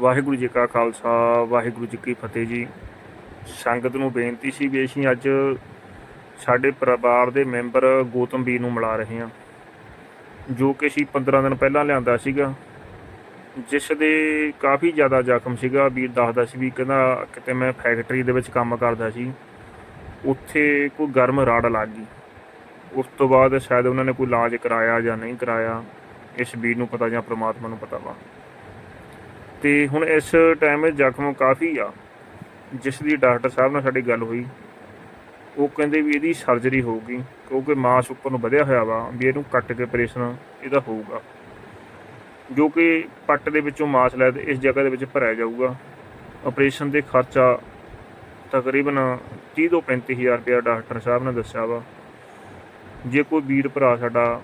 ਵਾਹਿਗੁਰੂ ਜੀ ਕਾ ਖਾਲਸਾ, ਵਾਹਿਗੁਰੂ ਜੀ ਕੀ ਫਤਿਹ ਜੀ। ਸੰਗਤ ਨੂੰ ਬੇਨਤੀ ਸੀ ਵੀ ਅਸੀਂ ਅੱਜ ਸਾਡੇ ਪਰਿਵਾਰ ਦੇ ਮੈਂਬਰ ਗੌਤਮ ਵੀਰ ਨੂੰ ਮਿਲਾ ਰਹੇ ਹਾਂ, ਜੋ ਕਿ ਅਸੀਂ 15 ਦਿਨ ਪਹਿਲਾਂ ਲਿਆਂਦਾ ਸੀਗਾ। ਜਿਸ ਦੇ ਕਾਫੀ ਜ਼ਿਆਦਾ ਜ਼ਖਮ ਸੀਗਾ ਵੀਰ ਦੱਸਦਾ ਸੀ ਵੀ ਕਹਿੰਦਾ ਕਿਤੇ ਮੈਂ ਫੈਕਟਰੀ ਦੇ ਵਿੱਚ ਕੰਮ ਕਰਦਾ ਸੀ, ਉੱਥੇ ਕੋਈ ਗਰਮ ਰਾੜ ਲੱਗ ਗਈ। ਉਸ ਤੋਂ ਬਾਅਦ ਸ਼ਾਇਦ ਉਹਨਾਂ ਨੇ ਕੋਈ ਇਲਾਜ ਕਰਾਇਆ ਜਾਂ ਨਹੀਂ ਕਰਾਇਆ, ਇਸ ਵੀਰ ਨੂੰ ਪਤਾ ਜਾਂ ਪ੍ਰਮਾਤਮਾ ਨੂੰ ਪਤਾ ਵਾ। ਤੇ ਹੁਣ ਇਸ ਟਾਈਮ ਜ਼ਖਮ ਕਾਫੀ ਆ, ਜਿਸ ਦੀ ਡਾਕਟਰ ਸਾਹਿਬ ਨਾਲ ਸਾਡੀ ਗੱਲ ਹੋਈ। ਉਹ ਕਹਿੰਦੇ ਵੀ ਇਹਦੀ ਸਰਜਰੀ ਹੋਊਗੀ, ਕਿਉਂਕਿ ਮਾਸ ਉੱਪਰ ਨੂੰ ਵਧਿਆ ਹੋਇਆ ਵਾ, ਵੀ ਇਹਨੂੰ ਕੱਟ ਕੇ ਆਪਰੇਸ਼ਨ ਇਹਦਾ ਹੋਊਗਾ। ਜੋ ਕਿ ਪੱਟ ਦੇ ਵਿੱਚੋਂ ਮਾਸ ਲੈ ਤੇ ਇਸ ਜਗ੍ਹਾ ਦੇ ਵਿੱਚ ਭਰਿਆ ਜਾਊਗਾ। ਆਪਰੇਸ਼ਨ ਦੇ ਖਰਚਾ ਤਕਰੀਬਨ 30 ਤੋਂ 35000 ਰੁਪਇਆ ਡਾਕਟਰ ਸਾਹਿਬ ਨੇ ਦੱਸਿਆ ਵਾ। ਜੇ ਕੋਈ ਵੀਰ ਭਰਾ ਸਾਡਾ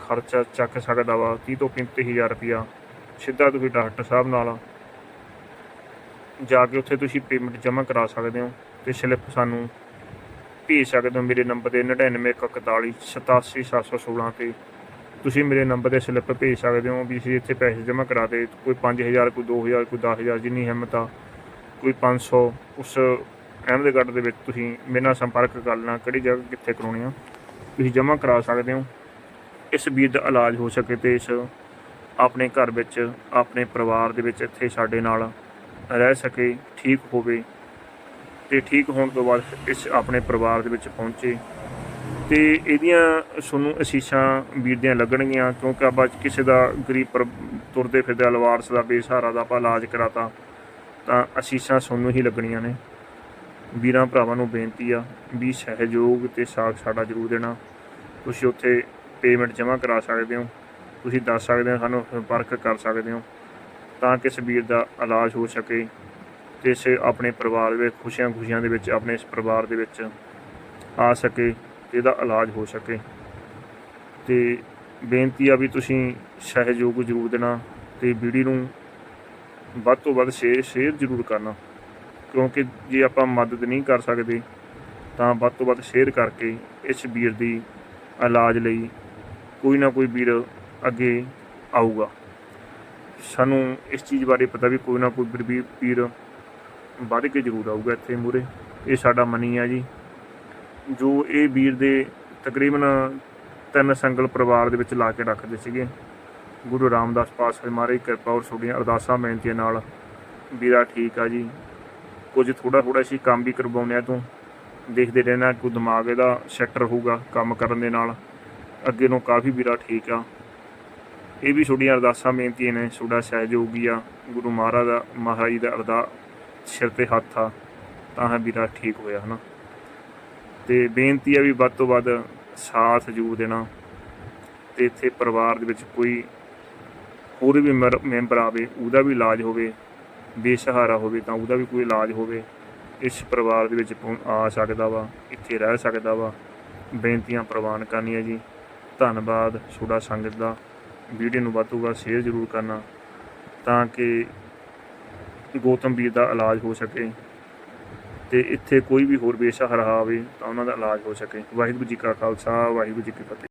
ਖਰਚਾ ਚੱਕ ਸਕਦਾ ਵਾ 30 ਤੋਂ 35000 ਰੁਪਇਆ ਸਿੱਧਾ ਤੁਸੀਂ ਡਾਕਟਰ ਸਾਹਿਬ ਨਾਲ ਜਾ ਕੇ ਉੱਥੇ ਤੁਸੀਂ ਪੇਮੈਂਟ ਜਮ੍ਹਾਂ ਕਰਾ ਸਕਦੇ ਹੋ ਤੇ ਸਲਿੱਪ ਸਾਨੂੰ ਭੇਜ ਸਕਦੇ ਹੋ ਮੇਰੇ ਨੰਬਰ ਤੇ 9941 87716 ਤੇ। ਤੁਸੀਂ ਮੇਰੇ ਨੰਬਰ ਤੇ ਸਲਿੱਪ ਭੇਜ ਸਕਦੇ ਹੋ ਵੀ ਅਸੀਂ ਇੱਥੇ ਪੈਸੇ ਜਮ੍ਹਾਂ ਕਰਾ ਦੇ। ਕੋਈ 5000 ਕੋਈ 2000 ਕੋਈ 10000 ਜਿੰਨੀ ਹਿੰਮਤ ਆ, ਕੋਈ 500 ਉਸ ਅਹਿਮਦਗੜ੍ਹ ਦੇ ਵਿੱਚ ਤੁਸੀਂ ਮੇਰੇ ਨਾਲ ਸੰਪਰਕ ਕਰ ਲੈਣਾ ਕਿਹੜੀ ਜਗ੍ਹਾ ਕਿੱਥੇ ਕਰਾਉਣੀ ਆ। ਤੁਸੀਂ ਜਮ੍ਹਾਂ ਕਰਾ ਸਕਦੇ ਹੋ। ਇਸ ਵੀਰ ਦਾ ਇਲਾਜ ਹੋ ਸਕੇ ਤੇ ਇਸ ਆਪਣੇ ਘਰ ਵਿੱਚ, ਆਪਣੇ ਪਰਿਵਾਰ ਦੇ ਵਿੱਚ ਇੱਥੇ ਸਾਡੇ ਨਾਲ ਰਹਿ ਸਕੇ, ਠੀਕ ਹੋਵੇ ਤੇ ਠੀਕ ਹੋਣ ਤੋਂ ਬਾਅਦ ਇਸ ਆਪਣੇ ਪਰਿਵਾਰ ਦੇ ਵਿੱਚ ਪਹੁੰਚੇ। ਤੇ ਇਹਦੀਆਂ ਤੁਹਾਨੂੰ ਅਸੀਸਾਂ ਵੀਰ ਦੀਆਂ ਲੱਗਣਗੀਆਂ, ਕਿਉਂਕਿ ਆਪਾਂ ਕਿਸੇ ਦਾ ਗਰੀਬ ਪਰ ਤੁਰਦੇ ਫਿਰਦੇ ਲਵਾਰਸ ਦਾ ਬੇਸਹਾਰਾ ਦਾ ਆਪਾਂ ਇਲਾਜ ਕਰਾਤਾ, ਤਾਂ ਅਸੀਸਾਂ ਤੁਹਾਨੂੰ ਹੀ ਲੱਗਣੀਆਂ ਨੇ। ਵੀਰਾਂ ਭਰਾਵਾਂ ਨੂੰ ਬੇਨਤੀ ਆ ਵੀ ਸਹਿਯੋਗ ਤੇ ਸਾਥ ਸਾਡਾ ਜ਼ਰੂਰ ਦੇਣਾ। ਤੁਸੀਂ ਉੱਥੇ ਪੇਮੈਂਟ ਜਮ੍ਹਾਂ ਕਰਾ ਸਕਦੇ ਹੋ। ਤੁਸੀਂ ਦੱਸ ਸਕਦੇ ਹੋ, ਸਾਨੂੰ ਸੰਪਰਕ ਕਰ ਸਕਦੇ ਹੋ ਤਾਂ ਕਿ ਇਸ ਵੀਰ ਦਾ ਇਲਾਜ ਹੋ ਸਕੇ ਤੇ ਇਸੇ ਆਪਣੇ ਪਰਿਵਾਰ ਵਿੱਚ ਖੁਸ਼ੀਆਂ ਖੁਸ਼ੀਆਂ ਦੇ ਵਿੱਚ, ਆਪਣੇ ਇਸ ਪਰਿਵਾਰ ਦੇ ਵਿੱਚ ਆ ਸਕੇ ਤੇ ਇਹਦਾ ਇਲਾਜ ਹੋ ਸਕੇ। ਤੇ ਬੇਨਤੀ ਆ ਵੀ ਤੁਸੀਂ ਸਹਿਯੋਗ ਜ਼ਰੂਰ ਦੇਣਾ ਤੇ ਵੀਡੀਓ ਨੂੰ ਵੱਧ ਤੋਂ ਵੱਧ ਸ਼ੇਅਰ ਸ਼ੇਅਰ ਜ਼ਰੂਰ ਕਰਨਾ ਕਿਉਂਕਿ ਜੇ ਆਪਾਂ ਮਦਦ ਨਹੀਂ ਕਰ ਸਕਦੇ ਤਾਂ ਵੱਧ ਤੋਂ ਵੱਧ ਸ਼ੇਅਰ ਕਰਕੇ ਇਸ ਵੀਰ ਦੀ ਇਲਾਜ ਲਈ ਕੋਈ ਨਾ ਕੋਈ ਵੀਰ ਅੱਗੇ ਆਊਗਾ। ਸਾਨੂੰ ਇਸ ਚੀਜ਼ ਬਾਰੇ ਪਤਾ ਵੀ ਕੋਈ ਨਾ ਕੋਈ ਵੀਰ- ਵੀਰ ਵੱਧ ਕੇ ਜ਼ਰੂਰ ਆਊਗਾ ਇੱਥੇ ਮੂਰੇ ਇਹ ਸਾਡਾ ਮਨੀ ਆ ਜੀ। ਜੋ ਇਹ ਵੀਰ ਦੇ ਤਕਰੀਬਨ ਤਿੰਨ ਸੰਗਲ ਪਰਿਵਾਰ ਦੇ ਵਿੱਚ ਲਾ ਕੇ ਰੱਖਦੇ ਸੀਗੇ। ਗੁਰੂ ਰਾਮਦਾਸ ਪਾਤਸ਼ਾਹ ਮਹਾਰਾਜ ਕਿਰਪਾ ਔਰ ਤੁਹਾਡੀਆਂ ਅਰਦਾਸਾਂ ਬੇਨਤੀਆਂ ਨਾਲ ਵੀਰਾ ਠੀਕ ਆ ਜੀ। ਕੁਝ ਥੋੜਾ ਥੋੜਾ ਸੀ ਕੰਮ ਵੀ ਕਰਵਾਉਂਦੇ ਆ ਤੋਂ। ਦੇਖਦੇ ਰਹਿਣਾ, ਕੋਈ ਦਿਮਾਗ ਇਹਦਾ ਸੈੱਟ ਰਹੂਗਾ ਕੰਮ ਕਰਨ ਦੇ ਨਾਲ। ਅੱਗੇ ਨੂੰ ਕਾਫੀ ਵੀਰਾ ਠੀਕ ਆ। ਇਹ ਵੀ ਤੁਹਾਡੀਆਂ ਅਰਦਾਸਾਂ, ਬੇਨਤੀਆਂ ਨੇ, ਤੁਹਾਡਾ ਸਹਿਯੋਗੀ ਆ। ਗੁਰੂ ਮਹਾਰਾਜ ਦਾ ਮਹਾਰਾਜ ਦਾ ਅਰਦਾ ਸਿਰ ਤੇ ਹੱਥ ਆ, ਤਾਂ ਹੈ ਵੀਰਾ ਠੀਕ ਹੋਇਆ, ਹਨਾ? ਤੇ ਬੇਨਤੀ ਆ ਵੀ ਵੱਧ ਤੋਂ ਵੱਧ ਸਾਥ ਜ਼ਰੂਰ ਦੇਣਾ। ਤੇ ਇੱਥੇ ਪਰਿਵਾਰ ਦੇ ਵਿੱਚ ਕੋਈ ਹੋਰ ਵੀ ਮੈਂਬਰ ਮੈਂਬਰ ਆਵੇ, ਉਹਦਾ ਵੀ ਇਲਾਜ ਹੋਵੇ, ਬੇਸਹਾਰਾ ਹੋਵੇ, ਤਾਂ ਉਹਦਾ ਵੀ ਕੋਈ ਇਲਾਜ ਹੋਵੇ, ਇਸ ਪਰਿਵਾਰ ਦੇ ਵਿੱਚ ਆ ਸਕਦਾ ਵਾ, ਇੱਥੇ ਰਹਿ ਸਕਦਾ ਵਾ। ਬੇਨਤੀਆਂ ਪ੍ਰਵਾਨ ਕਰਨੀਆਂ ਜੀ। ਧੰਨਵਾਦ ਤੁਹਾਡਾ ਸੰਗਤ ਦਾ। ਵੀਡੀਓ ਨੂੰ ਵੱਧ ਤੋਂ ਵੱਧ ਸ਼ੇਅਰ ਜ਼ਰੂਰ ਕਰਨਾ ਤਾਂ ਕਿ ਗੌਤਮ ਵੀਰ ਦਾ ਇਲਾਜ ਹੋ ਸਕੇ ਤੇ ਇੱਥੇ ਕੋਈ ਵੀ ਹੋਰ ਬੇਸਹਾਰਾ ਆਵੇ ਤਾਂ ਉਹਨਾਂ ਦਾ ਇਲਾਜ ਹੋ ਸਕੇ। ਵਾਹਿਗੁਰੂ ਜੀ ਕਾ ਖਾਲਸਾ, ਵਾਹਿਗੁਰੂ ਜੀ ਕੀ ਫਤਿਹ।